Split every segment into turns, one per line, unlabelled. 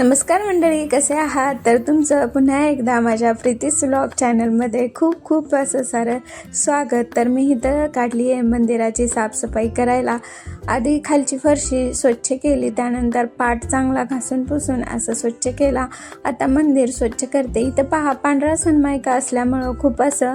नमस्कार मंडळी कसे आहात? तर तुमचं पुन्हा एकदा माझ्या प्रीतीस व्लॉग चॅनलमध्ये खूप खूप असं सारं स्वागत. तर मी इथं काढली आहे मंदिराची साफसफाई करायला. आधी खालची फरशी स्वच्छ केली त्यानंतर पाट चांगला घासून पुसून असं स्वच्छ केला. आता मंदिर स्वच्छ करते. इथं पहा पांढरा सनमायका असल्यामुळं खूप असं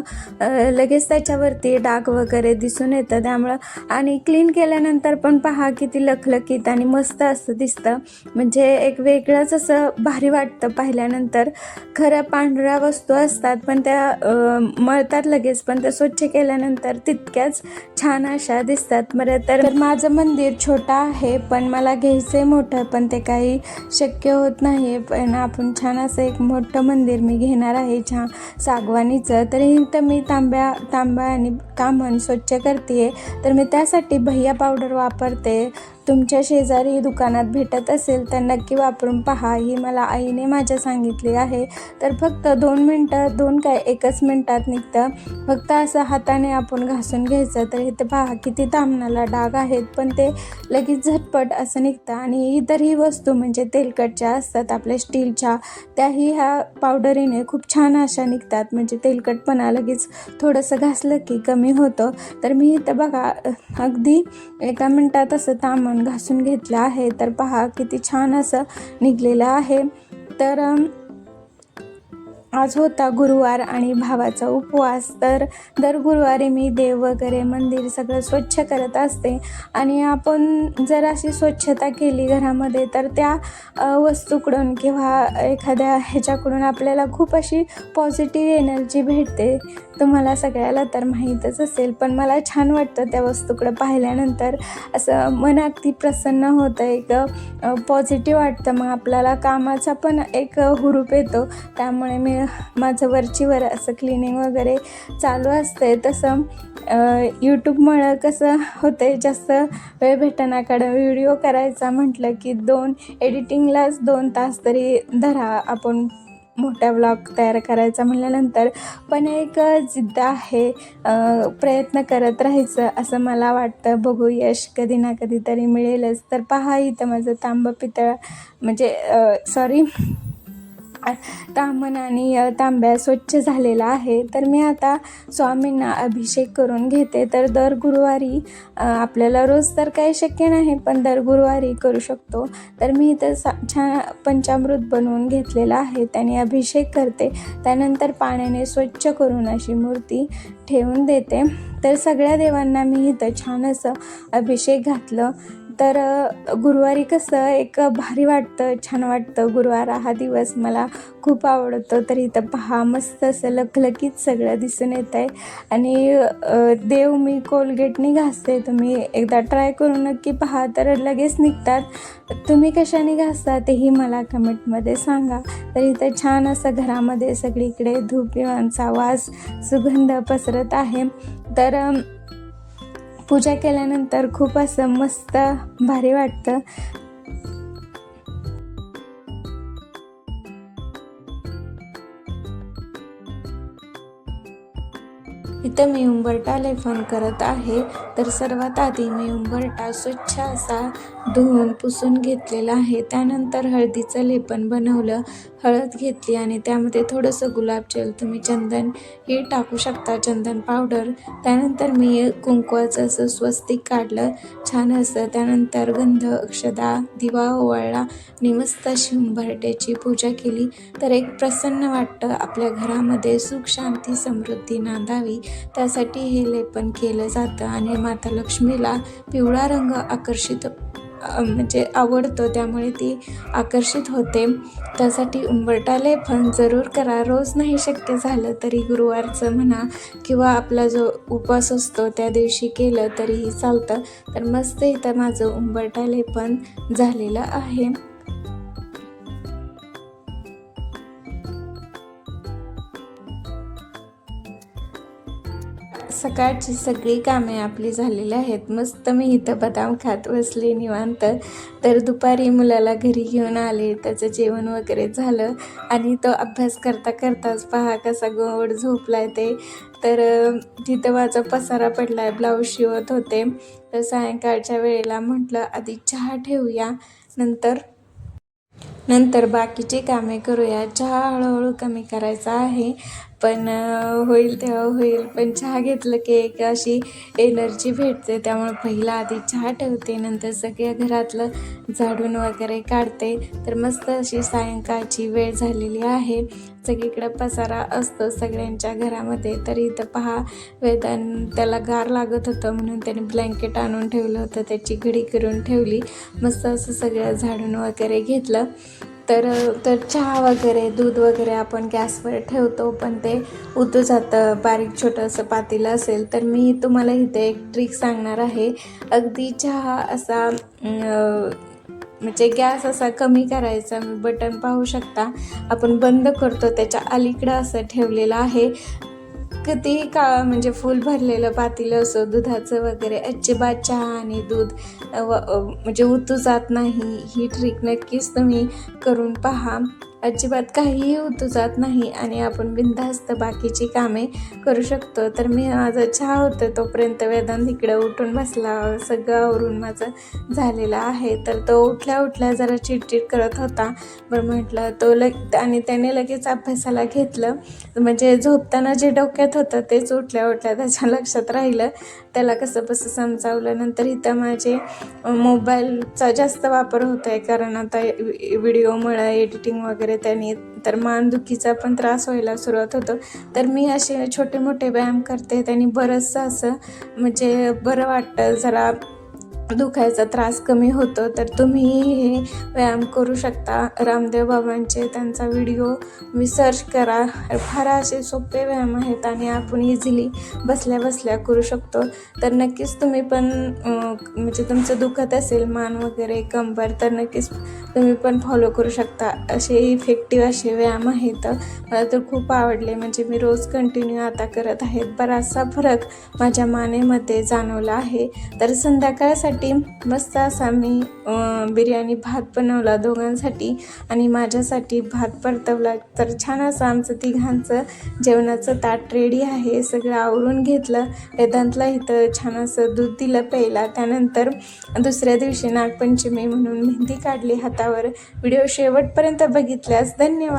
लगेच त्याच्यावरती डाग वगैरे दिसून येतं. त्यामुळं आणि क्लीन केल्यानंतर पण पहा किती लखलखीत आणि मस्त असं दिसतं. म्हणजे एक वेगळंच असं भारी वाटतं पाहिल्यानंतर. खरं पांढऱ्या वस्तू असतात पण त्या मळतात लगेच पण त्या स्वच्छ केल्यानंतर तितक्याच छान अशा दिसतात. बरं तर माझं मंदिर छोटं आहे पण मला घ्यायचं आहे मोठं पण ते काही शक्य होत नाही पण आपण छान असं एक मोठं मंदिर मी घेणार आहे छान सागवानीचं. तर इथं मी तांब्या तांब्या आणि कामन स्वच्छ करते तर मी त्यासाठी भैया पावडर वापरते. तुमच्या शेजारी दुकानात भेटत असेल तर नक्की वापरून पहा. ही मला आईने माझ्या सांगितली आहे. तर फक्त दोन मिनटं दोन काय एकच मिनटात निघतं. फक्त असं हाताने आपण घासून घ्यायचं. तर इथं पहा किती तामणाला डाग आहेत. पण ते लगेच झटपट असं निघतं. आणि इतर ही वस्तू म्हणजे तेलकटच्या असतात आपल्या स्टीलच्या. त्याही ह्या पावडरीने खूप छान अशा निघतात. म्हणजे तेलकटपणा लगेच थोडंसं घासलं की कमी होतं. तर मी इथं बघा अगदी एका मिनटात असं तामण घासून घेतलं आहे. तर पहा किती छान असं निघलेलं आहे. तर आज होता गुरुवार आणि भावाचा उपवास. तर दर गुरुवारी मी देव वगैरे मंदिर सगळं स्वच्छ करत असते. आणि आपण जर अशी स्वच्छता केली घरामध्ये तर त्या वस्तूकडून किंवा एखाद्या ह्याच्याकडून आपल्याला खूप अशी पॉझिटिव्ह एनर्जी भेटते. तुम्हाला सगळ्याला तर माहीतच असेल पण मला छान वाटतं त्या वस्तूकडं पाहिल्यानंतर. असं मन अगदी प्रसन्न होतं एक पॉझिटिव्ह वाटतं. मग आपल्याला कामाचा पण एक हुरूप येतो. त्यामुळे मी माझं वरचीवर असं क्लिनिंग वगैरे चालू असते तसं यूट्यूबमुळं कसं होतं जास्त वेळ भेटण्याकडं व्हिडिओ करायचा म्हटलं की दोन एडिटिंगलाच दोन तास तरी धरा. आपण मोठा व्लॉग तयार करायचा म्हटल्यानंतर पण एक जिद्द आहे प्रयत्न करत राहायचं असं मला वाटतं. बघू यश कधी ना कधी तरी मिळेलच. तर पहा इथं माझं तांब पितळ म्हणजे सॉरी तांबण आणि तांब्या स्वच्छ झालेला आहे. तर मी आता स्वामींना अभिषेक करून घेते. तर दर गुरुवारी आपल्याला रोज तर काही शक्य नाही पण दर गुरुवारी करू शकतो. तर मी इथं सा छान पंचामृत बनवून घेतलेलं आहे. त्याने अभिषेक करते. त्यानंतर पाण्याने स्वच्छ करून अशी मूर्ती ठेवून देते. तर सगळ्या देवांना मी इथं छान असं अभिषेक घातलं. तर गुरुवारी कसं एक भारी वाटतं छान वाटतं. गुरुवार हा दिवस मला खूप आवडतो. तर इथं पहा मस्त असं लखलखीत सगळं दिसून येत आहे आणि देव मी कोलगेटनी घासते तुम्ही एकदा ट्राय करून नक्की पहा. तर लगेच निघतात. तुम्ही कशाने घासता तेही मला कमेंटमध्ये सांगा. तर इथं छान असं घरामध्ये सगळीकडे धूप धूपीवांचा वास सुगंध पसरत आहे. तर पूजा केल्यानंतर खूप असं मस्त भारी वाटतं. इथं मी उंबरटा लेपन करत आहे. तर सर्वात आधी मी उंबरटा स्वच्छ असा धुवून पुसून घेतलेला आहे. त्यानंतर हळदीचं लेपन बनवलं. हळद घेतली आणि त्यामध्ये थोडंसं गुलाबजल तुम्ही चंदन हे टाकू शकता चंदन पावडर त्यानंतर मी कुंकवाचं असं स्वस्तिक काढलं. छान असं. त्यानंतर गंध अक्षदा दिवा ओवाळला. आणि मस्त अशी उंबरट्याची पूजा केली. तर एक प्रसन्न वाटतं आपल्या घरामध्ये सुख शांती समृद्धी नांदावी. त्यासाठी हे लेपन केलं जातं आणि माता लक्ष्मीला पिवळा रंग आकर्षित म्हणजे आवडतो. त्यामुळे ती आकर्षित होते. त्यासाठी उंबरटा लेपन जरूर करा. रोज नाही शक्य झालं तरी गुरुवारचं म्हणा किंवा आपला जो उपवास असतो त्या दिवशी केलं तरीही चालतं. तर मस्त इथं माझं उंबरटा लेपन झालेलं आहे. सकाळची सगळी कामे आपली झालेली आहेत. मस्त मी इथं बदाम खात बसले निवांत. तर दुपारी मुलाला घरी घेऊन आले. त्याचं जेवण वगैरे झालं. आणि तो अभ्यास करता करताच पहा कसा गोड झोपलाय ते. तर तिथं माझा पसारा पडला आहे ब्लाऊज शिवत होते. तर सायंकाळच्या वेळेला म्हटलं आधी चहा ठेवूया. नंतर नंतर बाकीची कामे करूया. चहा हळूहळू कमी करायचा आहे. पण होईल तेव्हा होईल. पण चहा घेतलं की एक अशी एनर्जी भेटते. त्यामुळे पहिला आधी चहा ठेवते नंतर सगळ्या घरातलं झाडून वगैरे काढते. तर मस्त अशी सायंकाळची वेळ झालेली आहे. सगळीकडे पसारा असतो सगळ्यांच्या घरामध्ये. तर इथं पहा वेदान त्याला गार लागत होतं म्हणून त्याने ब्लँकेट आणून ठेवलं होतं. त्याची घडी करून ठेवली. मस्त असं सगळं झाडून वगैरे घेतलं. तर तर चहा वगैरे दूध वगैरे आपण गॅसवर ठेवतो पण ते उतू जातं. बारीक छोटंसं पातेलं असेल तर मी तुम्हाला इथे एक ट्रिक सांगणार आहे. अगदी चहा असा म्हणजे गॅस असा कमी करायचा बटन पाहू शकता. आपण बंद करतो त्याच्या अलीकडं असं ठेवलेलं आहे. किती का म्हणजे फुल भरलेलं पातेलं असो दुधाचं वगैरे अजिबात चहा आणि दूध म्हणजे उतू जात नाही. ही ट्रिक नक्कीच तुम्ही करून पहा. अजिबात काहीही उतू जात नाही आणि आपण बिनधास्त बाकीची कामे करू शकतो. तर मी माझा चहा होतं तोपर्यंत वेदांत इकडं उठून बसला. सगळं आवरून माझं झालेलं आहे. तर तो उठल्या उठल्या जरा चिडचिड करत होता. पण म्हटलं तो लग आणि त्याने लगेच अभ्यासाला घेतलं. म्हणजे झोपताना जे डोक्यात होतं तेच उठल्या उठल्या त्याच्या लक्षात राहिलं. त्याला कसं बसं समजावलं. नंतर इथं माझे मोबाईलचा जास्त वापर होतो आहे कारण आता वि- व्हिडिओमुळं एडिटिंग वगैरे त्याने तर मानदुखीचा पण त्रास व्हायला सुरुवात होतो. तर मी असे छोटे मोठे व्यायाम करते त्यांनी बरंचसं असं म्हणजे बरं वाटतं. जरा दुखायचा त्रास कमी होतो तर तुम्ही हे व्यायाम करू शकता. रामदेव बाबांचे त्यांचा व्हिडिओ मी सर्च करा. फार असे सोपे व्यायाम आहेत आणि आपण इझिली बसल्या बसल्या करू शकतो. तर नक्कीच तुम्ही पण म्हणजे तुमचं दुखत असेल मान वगैरे कंबर तर नक्कीच तुम्ही पण फॉलो करू शकता. असे इफेक्टिव्ह असे व्यायाम आहेत. मला तर खूप आवडले. म्हणजे मी रोज कंटिन्यू आता करत आहेत. बराचसा फरक माझ्या मानेमध्ये जाणवला आहे. तर संध्याकाळसाठी मस्त असा मी बिर्याणी भात बनवला दोघांसाठी आणि माझ्यासाठी भात परतवला. तर छान असं आमचं तिघांचं जेवणाचं ताट रेडी आहे. सगळं आवरून घेतलं. वेदांतला इथं छान असं दूध दिलं प्यायला. त्यानंतर दुसऱ्या दिवशी नागपंचमी म्हणून मेहंदी काढली हातावर. व्हिडिओ शेवटपर्यंत बघितल्यास धन्यवाद.